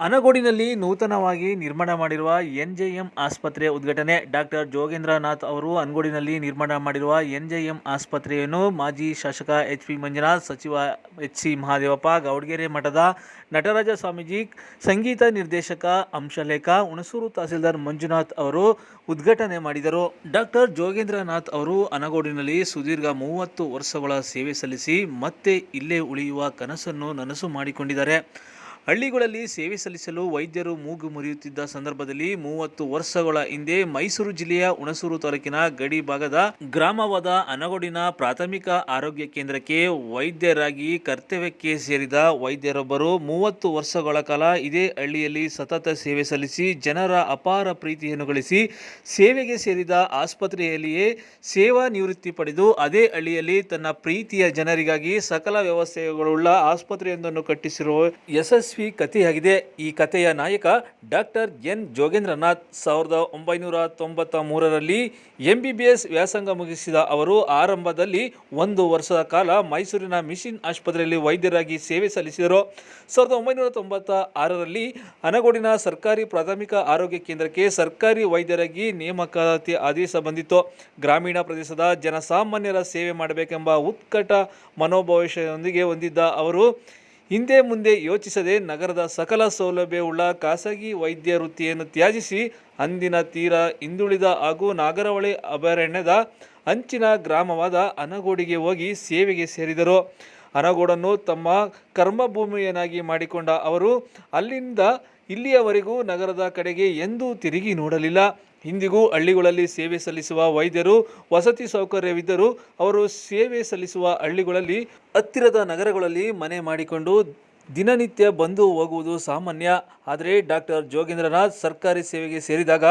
ಅನಗೋಡಿನಲ್ಲಿ ನೂತನವಾಗಿ ನಿರ್ಮಾಣ ಮಾಡಿರುವ ಎನ್ಜೆಎಂ ಆಸ್ಪತ್ರೆ ಉದ್ಘಾಟನೆ. ಡಾಕ್ಟರ್ ಜೋಗೇಂದ್ರನಾಥ್ ಅವರು ಅನಗೋಡಿನಲ್ಲಿ ನಿರ್ಮಾಣ ಮಾಡಿರುವ ಎನ್ಜೆಎಂ ಆಸ್ಪತ್ರೆಯನ್ನು ಮಾಜಿ ಶಾಸಕ ಎಚ್ ಪಿ ಮಂಜುನಾಥ್, ಸಚಿವ ಎಚ್ ಸಿ ಮಹಾದೇವಪ್ಪ, ಗೌಡಗೆರೆ ಮಠದ ನಟರಾಜ ಸ್ವಾಮೀಜಿ, ಸಂಗೀತ ನಿರ್ದೇಶಕ ಅಂಶಲೇಖ, ಹುಣಸೂರು ತಹಸೀಲ್ದಾರ್ ಮಂಜುನಾಥ್ ಅವರು ಉದ್ಘಾಟನೆ ಮಾಡಿದರು. ಡಾಕ್ಟರ್ ಜೋಗೇಂದ್ರನಾಥ್ ಅವರು ಅನಗೋಡಿನಲ್ಲಿ ಸುದೀರ್ಘ ಮೂವತ್ತು ವರ್ಷಗಳ ಸೇವೆ ಸಲ್ಲಿಸಿ ಮತ್ತೆ ಇಲ್ಲೇ ಉಳಿಯುವ ಕನಸನ್ನು ನನಸು ಮಾಡಿಕೊಂಡಿದ್ದಾರೆ. ಹಳ್ಳಿಗಳಲ್ಲಿ ಸೇವೆ ಸಲ್ಲಿಸಲು ವೈದ್ಯರು ಮೂಗು ಮುರಿಯುತ್ತಿದ್ದ ಸಂದರ್ಭದಲ್ಲಿ ಮೂವತ್ತು ವರ್ಷಗಳ ಹಿಂದೆ ಮೈಸೂರು ಜಿಲ್ಲೆಯ ಹುಣಸೂರು ತಾಲೂಕಿನ ಗಡಿ ಭಾಗದ ಗ್ರಾಮವಾದ ಅನಗೋಡಿನ ಪ್ರಾಥಮಿಕ ಆರೋಗ್ಯ ಕೇಂದ್ರಕ್ಕೆ ವೈದ್ಯರಾಗಿ ಕರ್ತವ್ಯಕ್ಕೆ ಸೇರಿದ ವೈದ್ಯರೊಬ್ಬರು ಮೂವತ್ತು ವರ್ಷಗಳ ಕಾಲ ಇದೇ ಹಳ್ಳಿಯಲ್ಲಿ ಸತತ ಸೇವೆ ಸಲ್ಲಿಸಿ ಜನರ ಅಪಾರ ಪ್ರೀತಿಯನ್ನು ಗಳಿಸಿ ಸೇವೆಗೆ ಸೇರಿದ ಆಸ್ಪತ್ರೆಯಲ್ಲಿಯೇ ಸೇವಾ ನಿವೃತ್ತಿ ಪಡೆದು ಅದೇ ಹಳ್ಳಿಯಲ್ಲಿ ತನ್ನ ಪ್ರೀತಿಯ ಜನರಿಗಾಗಿ ಸಕಲ ವ್ಯವಸ್ಥೆಗಳುಳ್ಳ ಆಸ್ಪತ್ರೆಯೊಂದನ್ನು ಕಟ್ಟಿಸಿರುವ ಯಶಸ್ವಿ ಕಥೆಯಾಗಿದೆ ಈ ಕಥೆಯ ನಾಯಕ ಡಾಕ್ಟರ್ ಎನ್. ಜೋಗೇಂದ್ರನಾಥ್ ಸಾವಿರದ ಒಂಬೈನೂರ ತೊಂಬತ್ತ ಮೂರರಲ್ಲಿ ಎಂ ಬಿ ಬಿ ಎಸ್ ವ್ಯಾಸಂಗ ಮುಗಿಸಿದ ಅವರು, ಆರಂಭದಲ್ಲಿ ಒಂದು ವರ್ಷದ ಕಾಲ ಮೈಸೂರಿನ ಮಿಷಿನ್ ಆಸ್ಪತ್ರೆಯಲ್ಲಿ ವೈದ್ಯರಾಗಿ ಸೇವೆ ಸಲ್ಲಿಸಿದರು. ಸಾವಿರದ ಒಂಬೈನೂರ ತೊಂಬತ್ತ ಆರರಲ್ಲಿ ಅನಗೋಡಿನ ಸರ್ಕಾರಿ ಪ್ರಾಥಮಿಕ ಆರೋಗ್ಯ ಕೇಂದ್ರಕ್ಕೆ ಸರ್ಕಾರಿ ವೈದ್ಯರಾಗಿ ನೇಮಕಾತಿ ಆದೇಶ ಬಂದಿತ್ತು. ಗ್ರಾಮೀಣ ಪ್ರದೇಶದ ಜನಸಾಮಾನ್ಯರ ಸೇವೆ ಮಾಡಬೇಕೆಂಬ ಉತ್ಕಟ ಮನೋಭಾವೇಶದೊಂದಿಗೆ ಹೊಂದಿದ್ದ ಅವರು ಹಿಂದೆ ಮುಂದೆ ಯೋಚಿಸದೆ ನಗರದ ಸಕಲ ಸೌಲಭ್ಯವುಳ್ಳ ಖಾಸಗಿ ವೈದ್ಯ ವೃತ್ತಿಯನ್ನು ತ್ಯಜಿಸಿ ಅಂದಿನ ತೀರ ಹಿಂದುಳಿದ ಹಾಗೂ ನಾಗರಹೊಳೆ ಅಭಯಾರಣ್ಯದ ಅಂಚಿನ ಗ್ರಾಮವಾದ ಅನಗೋಡಿಗೆ ಹೋಗಿ ಸೇವೆಗೆ ಸೇರಿದರು. ಅನಗೋಡನ್ನು ತಮ್ಮ ಕರ್ಮಭೂಮಿಯನ್ನಾಗಿ ಮಾಡಿಕೊಂಡ ಅವರು ಅಲ್ಲಿಂದ ಇಲ್ಲಿಯವರೆಗೂ ನಗರದ ಕಡೆಗೆ ಎಂದೂ ತಿರುಗಿ ನೋಡಲಿಲ್ಲ. ಇಂದಿಗೂ ಹಳ್ಳಿಗಳಲ್ಲಿ ಸೇವೆ ಸಲ್ಲಿಸುವ ವೈದ್ಯರು, ವಸತಿ ಸೌಕರ್ಯವಿದ್ದರೂ ಅವರು ಸೇವೆ ಸಲ್ಲಿಸುವ ಹಳ್ಳಿಗಳಲ್ಲಿ ಹತ್ತಿರದ ನಗರಗಳಲ್ಲಿ ಮನೆ ಮಾಡಿಕೊಂಡು ದಿನನಿತ್ಯ ಬಂದು ಹೋಗುವುದು ಸಾಮಾನ್ಯ. ಆದರೆ ಡಾಕ್ಟರ್ ಜೋಗೇಂದ್ರನಾಥ್ ಸರ್ಕಾರಿ ಸೇವೆಗೆ ಸೇರಿದಾಗ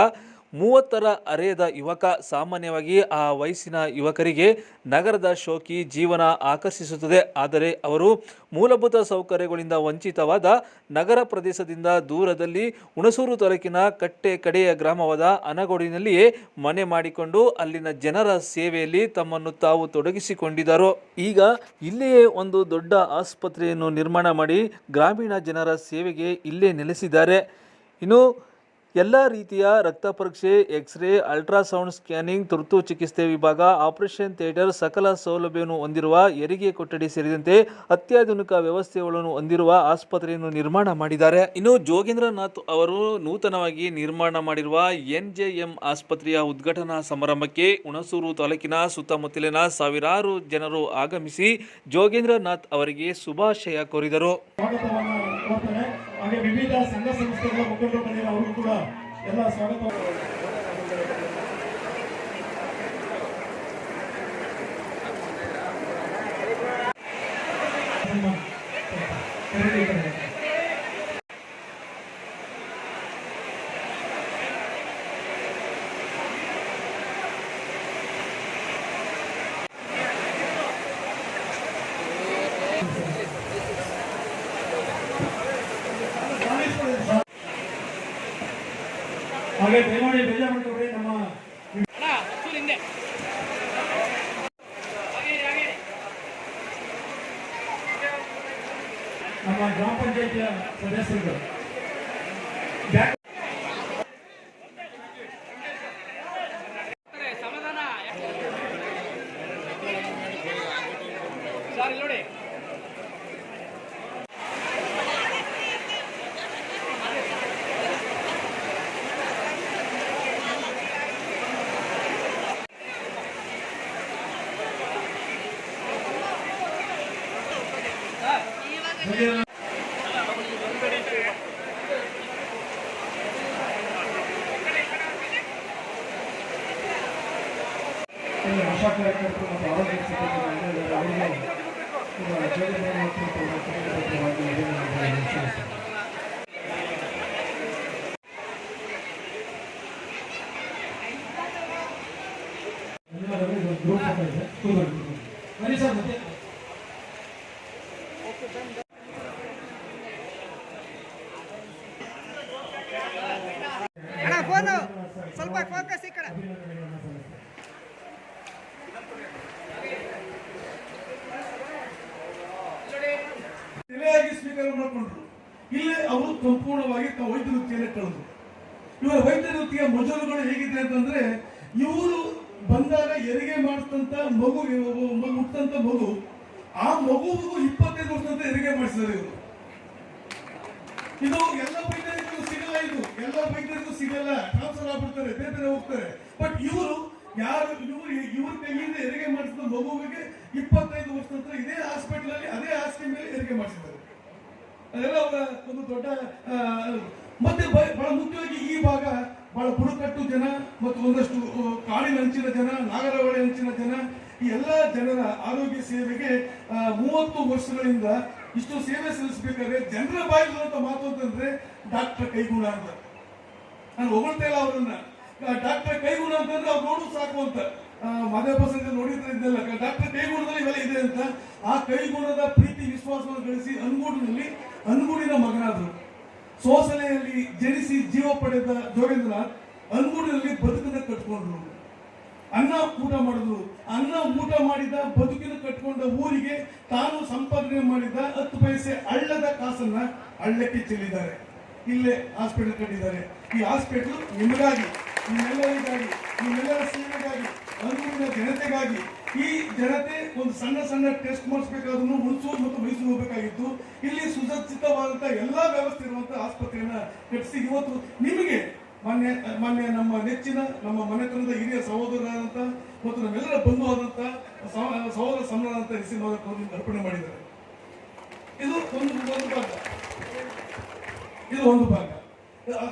ಮೂವತ್ತರ ಅರೆಯದ ಯುವಕ ಸಾಮಾನ್ಯವಾಗಿ ಆ ವಯಸ್ಸಿನ ಯುವಕರಿಗೆ ನಗರದ ಶೋಕಿ ಜೀವನ ಆಕರ್ಷಿಸುತ್ತದೆ. ಆದರೆ ಅವರು ಮೂಲಭೂತ ಸೌಕರ್ಯಗಳಿಂದ ವಂಚಿತವಾದ ನಗರ ಪ್ರದೇಶದಿಂದ ದೂರದಲ್ಲಿ ಹುಣಸೂರು ತಾಲೂಕಿನ ಕಟ್ಟೆ ಕಡೆಯ ಗ್ರಾಮವಾದ ಅನಗೋಡಿನಲ್ಲಿಯೇ ಮನೆ ಮಾಡಿಕೊಂಡು ಅಲ್ಲಿನ ಜನರ ಸೇವೆಯಲ್ಲಿ ತಮ್ಮನ್ನು ತಾವು ತೊಡಗಿಸಿಕೊಂಡಿದ್ದರು. ಈಗ ಇಲ್ಲಿಯೇ ಒಂದು ದೊಡ್ಡ ಆಸ್ಪತ್ರೆಯನ್ನು ನಿರ್ಮಾಣ ಮಾಡಿ ಗ್ರಾಮೀಣ ಜನರ ಸೇವೆಗೆ ಇಲ್ಲೇ ನೆಲೆಸಿದ್ದಾರೆ. ಇನ್ನು ಎಲ್ಲ ರೀತಿಯ ರಕ್ತ ಪರೀಕ್ಷೆ ಎಕ್ಸ್ರೇ ಅಲ್ಟ್ರಾಸೌಂಡ್ ಸ್ಕ್ಯಾನಿಂಗ್ ತುರ್ತು ಚಿಕಿತ್ಸೆ ವಿಭಾಗ ಆಪರೇಷನ್ ಥಿಯೇಟರ್ ಸಕಲ ಸೌಲಭ್ಯವನ್ನು ಹೊಂದಿರುವ ಹೆರಿಗೆ ಕೊಠಡಿ ಸೇರಿದಂತೆ ಅತ್ಯಾಧುನಿಕ ವ್ಯವಸ್ಥೆಗಳನ್ನು ಹೊಂದಿರುವ ಆಸ್ಪತ್ರೆಯನ್ನು ನಿರ್ಮಾಣ ಮಾಡಿದ್ದಾರೆ. ಇನ್ನು ಜೋಗೇಂದ್ರನಾಥ್ ಅವರು ನೂತನವಾಗಿ ನಿರ್ಮಾಣ ಮಾಡಿರುವ ಎನ್ಜೆಎಂ ಆಸ್ಪತ್ರೆಯ ಉದ್ಘಾಟನಾ ಸಮಾರಂಭಕ್ಕೆ ಹುಣಸೂರು ತಾಲೂಕಿನ ಸುತ್ತಮುತ್ತಲಿನ ಸಾವಿರಾರು ಜನರು ಆಗಮಿಸಿ ಜೋಗೇಂದ್ರನಾಥ್ ಅವರಿಗೆ ಶುಭಾಶಯ ಕೋರಿದರು. ಕೋರ್ತೇನೆ ಹಾಗೆ ವಿವಿಧ ಸಂಘ ಸಂಸ್ಥೆಗಳ ಮುಖಂಡರು ಬಂದಿರೋ ಅವ್ರಿಗೂ ಕೂಡ ಎಲ್ಲ ಸ್ವಾಗತ ಹಾಗೆ ದಯಮಾಡಿ ಬೇಜಾರು ನಮ್ಮ ನಮ್ಮ ಗ್ರಾಮ ಪಂಚಾಯತಿಯ ಸದಸ್ಯರುಗಳು ಬ್ಯಾಕ್ ಈ ಆಶಾ ಕಾರ್ಯಕರ್ತರು ಮತ್ತು ಆರೋಗ್ಯ ಸಿಬ್ಬಂದಿ ಅವರಿಗೆ ಇದು ಫೋಕಸ್ ಈ ಕಡೆ ಮಾಡ್ಕೊಂಡ್ರು. ಇಲ್ಲಿ ಅವರು ಸಂಪೂರ್ಣವಾಗಿ ವೈದ್ಯ ವೃತ್ತಿಯನ್ನು ಕಳೆದ್ರು. ಇವರ ವೈದ್ಯ ವೃತ್ತಿಯ ಮೊದಲುಗಳು ಹೇಗಿದೆ ಅಂತಂದ್ರೆ, ಇವರು ಬಂದಾಗ ಹೆರಿಗೆ ಮಾಡಿದಂತ ಮಗು ಮಗು ಹುಟ್ಟಂತ ಮಗು, ಆ ಮಗುವಿಗೂ ಇಪ್ಪತ್ತೈದು ವರ್ಷದಂತ ಹೆರಿಗೆ ಮಾಡಿಸಿದ್ದಾರೆ ಇವರು. ಇದು ಎಲ್ಲ ವೈದ್ಯರಿಗೂ ಸಿಗಲ್ಲ ಇದು. ಎಲ್ಲ ವೈದ್ಯರಿಗೂ ಸಿಗಲ್ಲ ಟ್ರಾನ್ಸ್ಫರ್ ಆಗ್ಬಿಡ್ತಾರೆ ಬೇರೆ ಬೇರೆ ಹೋಗ್ತಾರೆ. ಬಟ್ ಇವರು ಯಾರು, ಇವರು, ಇವ್ರ ಕೈಯಿಂದ ಹೆರಿಗೆ ಮಾಡಿಸಿದ ಮಗುವಿಗೆ ಇಪ್ಪತ್ತೈದು ವರ್ಷ ನಂತರ ಇದೇ ಹಾಸ್ಪಿಟಲ್ ಅಲ್ಲಿ ಅದೇ ಹಾಸಿಗೆ ಮೇಲೆ ಹೆರಿಗೆ ಮಾಡಿಸಿದ್ದಾರೆ. ಅದೆಲ್ಲ ಅವರ ಒಂದು ದೊಡ್ಡ ಮತ್ತೆ ಬಹಳ ಮುಖ್ಯವಾಗಿ ಈ ಭಾಗ ಬಹಳ ಬುಡಕಟ್ಟು ಜನ ಮತ್ತು ಒಂದಷ್ಟು ಕಾಡಿನ ಹಂಚಿನ ಜನ, ನಾಗರಹೊಳೆ ಹಂಚಿನ ಜನ, ಈ ಎಲ್ಲ ಜನರ ಆರೋಗ್ಯ ಸೇವೆಗೆ ಮೂವತ್ತು ವರ್ಷಗಳಿಂದ ಇಷ್ಟು ಸೇವೆ ಸಲ್ಲಿಸಬೇಕಾದ್ರೆ ಜನರ ಬಾಯಿಲಿರುವಂತ ಮಾತು ಅಂತಂದ್ರೆ ಡಾಕ್ಟರ್ ಕೈಗೂಡ ಅಂತ. ನಾನು ಹೊಗಳ್ತಾ ಇಲ್ಲ ಅವ್ರನ್ನ. ಡಾಕ್ಟರ್ ಕೈಗುಣ ಅಂತಂದ್ರೆ ಅವ್ರು ನೋಡು ಸಾಕು ಅಂತ. ಮಾದೇವ ಸಂಘ ನೋಡಿದ್ರೆ ಇದೆಲ್ಲ. ಡಾಕ್ಟರ್ ಕೈಗೂಡದಲ್ಲಿ ಇವೆಲ್ಲ ಇದೆ ಅಂತ. ಆ ಕೈಗುಣದ ಪ್ರೀತಿ, ವಿಶ್ವಾಸವನ್ನು ಗಳಿಸಿ ಅನ್ಗೂಡಿನಲ್ಲಿ ಅನ್ಗೂಡಿನ ಮಗನಾದ್ರು. ಸೋಸಲೆಯಲ್ಲಿ ಜನಿಸಿ ಜೀವ ಪಡೆದ ಜೋಗೇಂದ್ರನಾಥ್ ಅನ್ಗೂಡಿನಲ್ಲಿ ಬದುಕನ್ನು ಕಟ್ಕೊಂಡ್ರು. ಅನ್ನ ಊಟ ಮಾಡಿದ್ರು. ಅನ್ನ ಊಟ ಮಾಡಿದ ಬದುಕಿನ ಕಟ್ಕೊಂಡ ಊರಿಗೆ ತಾನು ಸಂಪಾದನೆ ಮಾಡಿದ ಹತ್ತು ಪೈಸೆ ಹಳ್ಳದ ಕಾಸನ್ನ ಹಳ್ಳಕ್ಕೆ ಚೆಲ್ಲಿದ್ದಾರೆ. ಇಲ್ಲೇ ಹಾಸ್ಪಿಟಲ್ ಕಟ್ಟಿದ್ದಾರೆ. ಈ ಹಾಸ್ಪಿಟಲ್ ನಿಮಗಾಗಿ, ನಿಮ್ಮೆಲ್ಲರಿಗಾಗಿ, ನಿಮ್ಮೆಲ್ಲರ ಸೇವೆಗಾಗಿ ಅನುಕೂಲ ಜನತೆಗಾಗಿ ಈ ಜನತೆ ಒಂದು ಸಣ್ಣ ಸಣ್ಣ ಟೆಸ್ಟ್ ಮಾಡಿಸ್ಬೇಕಾದ್ರೂ ಹುಣಸೂರು ಮತ್ತು ಮೈಸೂರು ಹೋಗಬೇಕಾಗಿತ್ತು. ಇಲ್ಲಿ ಸುಸಜ್ಜಿತವಾದಂತಹ ಎಲ್ಲ ವ್ಯವಸ್ಥೆ ಇರುವಂತಹ ಆಸ್ಪತ್ರೆಯನ್ನ ಕಟ್ಟಿಸಿ ಇವತ್ತು ನಿಮಗೆ ಮಾನ್ಯ ಮೊನ್ನೆ ನಮ್ಮ ನೆಚ್ಚಿನ, ನಮ್ಮ ಮನೆತನದ ಹಿರಿಯ ಸಹೋದರರಾದಂಥ ಮತ್ತು ನಮ್ಮೆಲ್ಲರ ಬಂಧು ಆದಂಥ ಸಹ- ಸಹೋದರ ಸಮರಾದಂತ ಅಂತ ಅವರಿಗೆ ಅರ್ಪಣೆ ಮಾಡಿದ್ದಾರೆ. ಇದು ಒಂದು ಒಂದು ಭಾಗ. ಇದು ಒಂದು ಭಾಗ.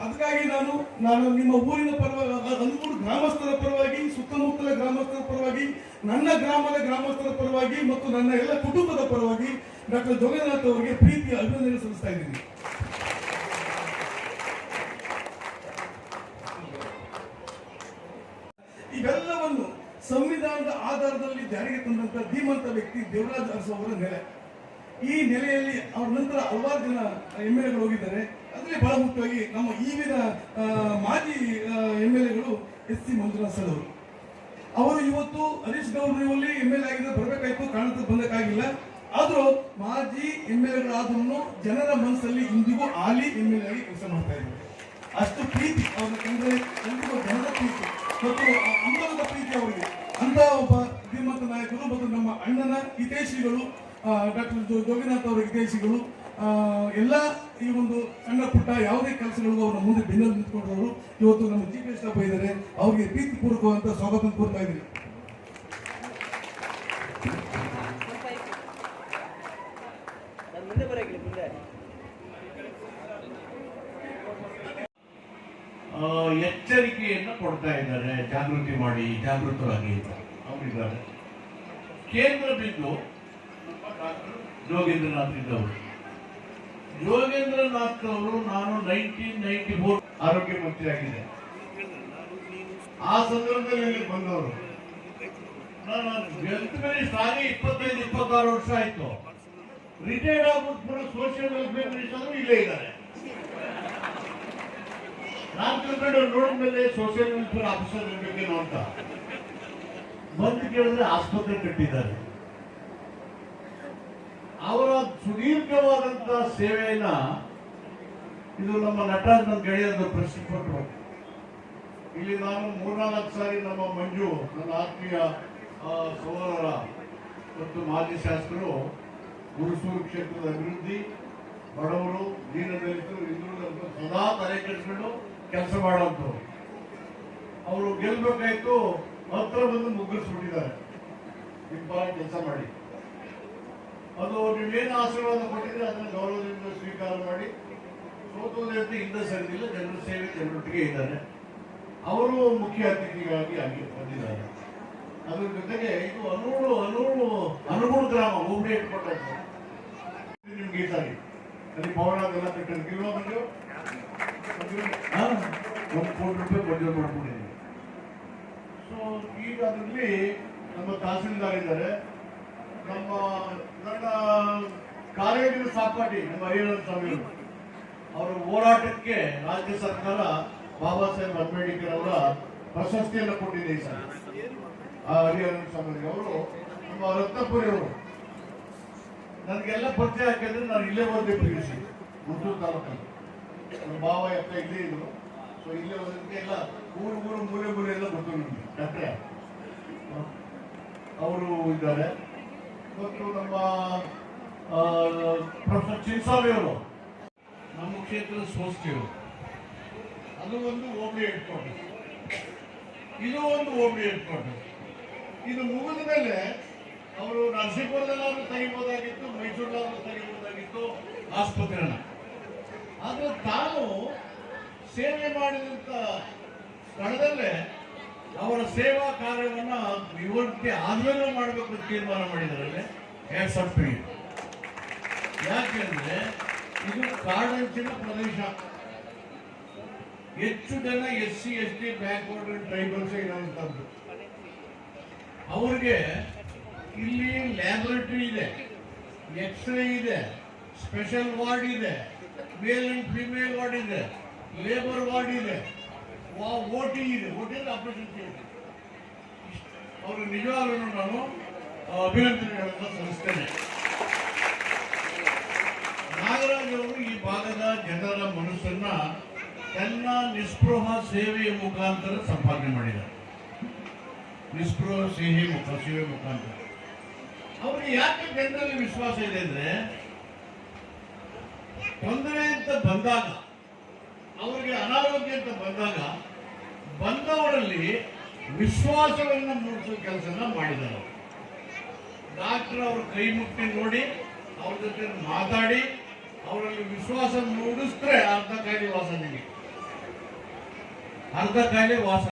ಅದಕ್ಕಾಗಿ ನಾನು ನಾನು ನಿಮ್ಮ ಊರಿನ ಪರವಾಗಿ ಹದಿಮೂರು ಗ್ರಾಮಸ್ಥರ ಪರವಾಗಿ, ಸುತ್ತಮುತ್ತಲ ಗ್ರಾಮಸ್ಥರ ಪರವಾಗಿ, ನನ್ನ ಗ್ರಾಮದ ಗ್ರಾಮಸ್ಥರ ಪರವಾಗಿ ಮತ್ತು ನನ್ನ ಎಲ್ಲ ಕುಟುಂಬದ ಪರವಾಗಿ ಡಾಕ್ಟರ್ ಜೋಗನಾಥ್ ಅವರಿಗೆ ಪ್ರೀತಿಯ ಅಭಿನಂದನೆ ಸಲ್ಲಿಸ್ತಾ ಇದ್ದೀನಿ. ಇವೆಲ್ಲವನ್ನು ಸಂವಿಧಾನದ ಆಧಾರದಲ್ಲಿ ಜಾರಿಗೆ ತಂದಂತ ಧೀಮಂತ ವ್ಯಕ್ತಿ ದೇವರಾಜ್ ಅರಸು ಅವರ ನೆಲೆ. ಈ ನೆಲೆಯಲ್ಲಿ ಅವ್ರ ನಂತರ ಹಲವಾರು ಜನ ಎಂ ಎಲ್ ಹೋಗಿದ್ದಾರೆ. ಅದರಲ್ಲಿ ಬಹಳ ಮುಖ್ಯವಾಗಿ ನಮ್ಮ ಈಗಿನ ಮಾಜಿ ಎಂ ಎಲ್ ಎಗಳು ಎಸ್ ಸಿ ಮಂಜುನಾಥ್ ಸರ್ ಅವರು. ಅವರು ಇವತ್ತು ಹರೀಶ್ ಗೌಡ್ರಲ್ಲಿ ಎಂ ಎಲ್ ಎ ಆಗಿದ್ರೆ ಬರಬೇಕಾಯ್ತು ಬಂದಕ್ಕಾಗಿಲ್ಲ. ಆದ್ರೂ ಮಾಜಿ ಎಂ ಎಲ್ ಎಗಳಾದ್ರೂ ಜನರ ಮನಸ್ಸಲ್ಲಿ ಇಂದಿಗೂ ಆಲಿ ಎಂ ಎಲ್ ಎ ಆಗಿ ಕೆಲಸ ಮಾಡ್ತಾ ಇದ್ದಾರೆ. ಅಷ್ಟು ಪ್ರೀತಿ ಅವ್ರನ್ನ ಕಂಡ್ರೆ ಎಲ್ರಿಗೂ ಜನರ ಪ್ರೀತಿ ಮತ್ತು ಅಂಬಲದ ಪ್ರೀತಿ ಅವರಿಗೆ. ಅಂತ ಒಬ್ಬ ಧೀಮಂತ ನಾಯಕರು ಮತ್ತು ನಮ್ಮ ಅಣ್ಣನ ಹಿತೇಶಿಗಳು ಡಾಕ್ಟರ್ ಜೋಗಿನಾಥ್ ಅವರ ಹಿತೈಷಿಗಳು ಆ, ಎಲ್ಲ ಈ ಒಂದು ಸಣ್ಣ ಪುಟ್ಟ ಯಾವುದೇ ಕೆಲಸಗಳು ಅವರ ಮುಂದೆ ಬೆನ್ನಲ್ಲಿ ನಿಂತ್ಕೊಂಡವರು ಇವತ್ತು ನಮ್ಮ ಚೀಫ್ ಮಿನಿಸ್ಟರ್ ಬೈದರೆ ಅವರಿಗೆ ಪ್ರೀತಿ ಪೂರ್ವಕವಂತ ಸ್ವಾಗತ ಕೋರ್ತಾ ಇದ್ದೀನಿ. ಎಚ್ಚರಿಕೆಯನ್ನು ಕೊಡ್ತಾ ಇದ್ದಾರೆ, ಜಾಗೃತಿ ಮಾಡಿ, ಜಾಗೃತರಾಗಿ ಅಂತ. ಅವರಿದ್ದಾರೆ ಕೇಂದ್ರ ಬಿಂದು ಯೋಗೇಂದ್ರನಾಥ್ ಇದ್ದವರು ಯೋಗೇಂದ್ರನಾಥ್ ಅವರು ನಾನು ನೈನ್ಟೀನ್ ನೈನ್ಟಿ ಫೋರ್ ಆರೋಗ್ಯ ಮಂತ್ರಿಯಾಗಿದ್ದೆ ಆ ಸಂದರ್ಭದಲ್ಲಿ ಬಂದವರು. ನಾನು ಇಪ್ಪತ್ತೈದು, ಇಪ್ಪತ್ತಾರು ವರ್ಷ ಆಯ್ತು. ರಿಟೈರ್ಡ್ ಆಗ್ಬಿಟ್ಟು ಸೋಷಿಯಲ್ ವೆಲ್ಫೇರ್ ಮಿನಿಸ್ಟರ್ ಇಲ್ಲೇ ಇದ್ದಾರೆ. ನಾನು ತಿಳ್ಕೊಂಡು ನೋಡಿದ್ಮೇಲೆ ಸೋಷಿಯಲ್ ವೆಲ್ಫೇರ್ ಆಫೀಸರ್ ಇರ್ಬೇಕೇನು ಅಂತ. ಬಂದು ಕೇಳಿದ್ರೆ ಆಸ್ಪತ್ರೆ ಕಟ್ಟಿದ್ದಾರೆ. ಅವರ ಸುದೀರ್ಘವಾದಂತಹ ಸೇವೆಯನ್ನ ಇದು ನಮ್ಮ ನಟರಾಜ್ ನನ್ನ ಗೆಳೆಯರು ಪ್ರಶ್ನೆ ಇಲ್ಲಿ ನಾನು ಮೂರ್ನಾಲ್ಕು ಸಾರಿ ನಮ್ಮ ಮಂಜು, ನನ್ನ ಆತ್ಮೀಯ ಸಹೋದರ ಮತ್ತು ಮಾಜಿ ಶಾಸಕರು ಗುರುಸೂರು ಕ್ಷೇತ್ರದ ಅಭಿವೃದ್ಧಿ, ಬಡವರು ದೀನದಲಿತರು ಹಿಂದುಳಿದ ಸದಾ ತಲೆ ಕೆಲಸ ಮಾಡುವಂಥವ್ರು ಅವರು ಗೆಲ್ಲಬೇಕಾಯ್ತು ಹತ್ರ ಬಂದು ಮುಗ್ಗಿಸ್ಬಿಟ್ಟಿದ್ದಾರೆ ನಿಮ್ಮ ಕೆಲಸ ಮಾಡಿ. ಅದು ನೀವೇನು ಆಶೀರ್ವಾದ ಕೊಟ್ಟಿದ್ರೆ ಅದನ್ನು ಗೌರವದಿಂದ ಸ್ವೀಕಾರ ಮಾಡಿ ಸೋತೋದೆ ಅಂತ ಹಿಂದೆ ಸರಿದಿಲ್ಲ, ಜನರ ಸೇವೆ ಜನರೊಟ್ಟಿಗೆ ಇದ್ದಾರೆ. ಅವರು ಮುಖ್ಯ ಅತಿಥಿಗಳಾಗಿ ಆಗಿ ಬಂದಿದ್ದಾರೆ. ಅದ್ರ ಜೊತೆಗೆ ಇದು ಅನೂರು ಅನೂರು ಅನುಗುಣ ಗ್ರಾಮ ಹೋಬಳಿ ಇಟ್ಕೊಂಡದ್ದು ನಿಮ್ಗೆ ಈ ಸಾರಿ. ಅಲ್ಲಿ ಭವನ ಅದೆಲ್ಲ ಕಿಲೋ ಬಂದು ಒಂದು ಕೋಟಿ ರೂಪಾಯಿ ಮಂಜೂರು ಮಾಡ್ಕೊಂಡಿದ್ದೀನಿ. ಸೊ ಈಗ ಅದರಲ್ಲಿ ನಮ್ಮ ತಹಸೀಲ್ದಾರ್ ಇದ್ದಾರೆ. ನಮ್ಮ ನನ್ನ ಕಾಲೇಜಿನ ಸಾಪಾಟಿ ನಮ್ಮ ಹರಿಹರ ಸ್ವಾಮಿ ಅವರ. ಹೋರಾಟಕ್ಕೆ ರಾಜ್ಯ ಸರ್ಕಾರ ಬಾಬಾ ಸಾಹೇಬ್ ಅಂಬೇಡ್ಕರ್ ಅವರ ಪ್ರಶಸ್ತಿಯನ್ನು ಕೊಟ್ಟಿದೆ ಸರ್ ಆ ಹರಿಹರ ಸ್ವಾಮಿ ಅವರು, ನಮ್ಮ ರತ್ನಪುರಿ ಅವರು. ನನಗೆಲ್ಲ ಪರಿಚಯ ಹಾಕಿದ್ರೆ ನಾನು ಇಲ್ಲೇ ಬಂದೆ ಪಿ ಯು ಸಿ ಗುಂಟೂರು ತಾಲೂಕಲ್ಲಿ. ನಮ್ಮ ಬಾಬಾ ಎತ್ತ ಇಲ್ಲೇ ಇದ್ರು. ಸೊ ಇಲ್ಲೇ ಬಂದಕ್ಕೆ ಎಲ್ಲ ಊರು ಊರು ಮೂಲೆ ಮೂಲೆ ಎಲ್ಲ ಗೊತ್ತು ನಮಗೆ. ಡಾಕ್ಟ್ರೆ. ಅವರು ಇದ್ದಾರೆ. ಮತ್ತು ನಮ್ಮ ಪ್ರೊಫೆಸರ್ ಚಿನ್ಸಾವಿ ಅವರು, ನಮ್ಮ ಕ್ಷೇತ್ರದ ಸೋಸ್ತಿಯವರು. ಅದು ಒಂದು ಹೋಬಳಿ ಹೆಡ್ ಇದು ಒಂದು ಹೋಬಳಿ ಹೆಡ್ ಇದು ಮುಗಿದ ಮೇಲೆ ಅವರು ನರಸೀಪುರದಲ್ಲಾದ್ರೂ ತೆಗಿಬೋದಾಗಿತ್ತು ಮೈಸೂರಲ್ಲಾದ್ರೂ ತೆಗಿಬೋದಾಗಿತ್ತು ಆಸ್ಪತ್ರೆನ. ಆದರೆ ತಾನು ಸೇವೆ ಮಾಡಿದಂತ ಸ್ಥಳದಲ್ಲೇ ಅವರ ಸೇವಾ ಕಾರ್ಯವನ್ನ ನಿವೃತ್ತಿ ಆದ್ಮೇಲೆ ಮಾಡಬೇಕು ಅಂತ ತೀರ್ಮಾನ ಮಾಡಿದಾರೆ ಯಾಕೆ ಯಾಕೆಂದ್ರೆ ಇದು ಕಾಡಂಚಿನ ಪ್ರದೇಶ. ಹೆಚ್ಚು ಜನ S C S T backward tribals ಇರುವಂತದ್ದು ಅವ್ರಿಗೆ ಇಲ್ಲಿ ಲ್ಯಾಬೊರೇಟರಿ ಇದೆ, ಎಕ್ಸ್ರೇ ಇದೆ, ಸ್ಪೆಷಲ್ ವಾರ್ಡ್ ಇದೆ, ಮೇಲ್ ಅಂಡ್ ಫಿಮೇಲ್ ವಾರ್ಡ್ ಇದೆ, ಲೇಬರ್ ವಾರ್ಡ್ ಇದೆ. ಟಿ ಇದೆ ಟಿ ಆಪರೇಷನ್ ಥಿಯೇಟರ್ ಅವರು ನಿಜವಾಗ್ಲೂ ನಾನು ಅಭಿನಂದನೆಗಳನ್ನು ಸಲ್ಲಿಸ್ತೇನೆ. ನಾಗರಾಜ್ ಅವರು ಈ ಭಾಗದ ಜನರ ಮನಸ್ಸನ್ನ ತನ್ನ ನಿಸ್ಪೃಹ ಸೇವೆಯ ಮುಖಾಂತರ ಸಂಪಾದನೆ ಮಾಡಿದ್ದಾರೆ. ನಿಸ್ಪೃಹ ಸೇವೆ ಮುಖ, ಸೇವೆ ಮುಖಾಂತರ. ಅವ್ರಿಗೆ ಯಾಕೆ ಜನರಲ್ಲಿ ವಿಶ್ವಾಸ ಇದೆ ಅಂದ್ರೆ, ತೊಂದರೆ ಅಂತ ಬಂದಾಗ ಅವರಿಗೆ ಅನಾರೋಗ್ಯ ಅಂತ ಬಂದಾಗ ಬಂದವರಲ್ಲಿ ವಿಶ್ವಾಸವನ್ನು ಮೂಡಿಸೋ ಕೆಲಸನ ಮಾಡಿದ್ದಾರೆ. ಡಾಕ್ಟರ್ ಅವ್ರ ಕೈ ಮುಟ್ಟಿ ನೋಡಿ, ಅವ್ರ ಜೊತೆ ಮಾತಾಡಿ, ಅವರಲ್ಲಿ ವಿಶ್ವಾಸ ಮೂಡಿಸಿದ್ರೆ ಅರ್ಧ ಕಾಯಿಲೆ ವಾಸ ನಿಮಗೆ ಅರ್ಧ ಕಾಯಿಲೆ ವಾಸ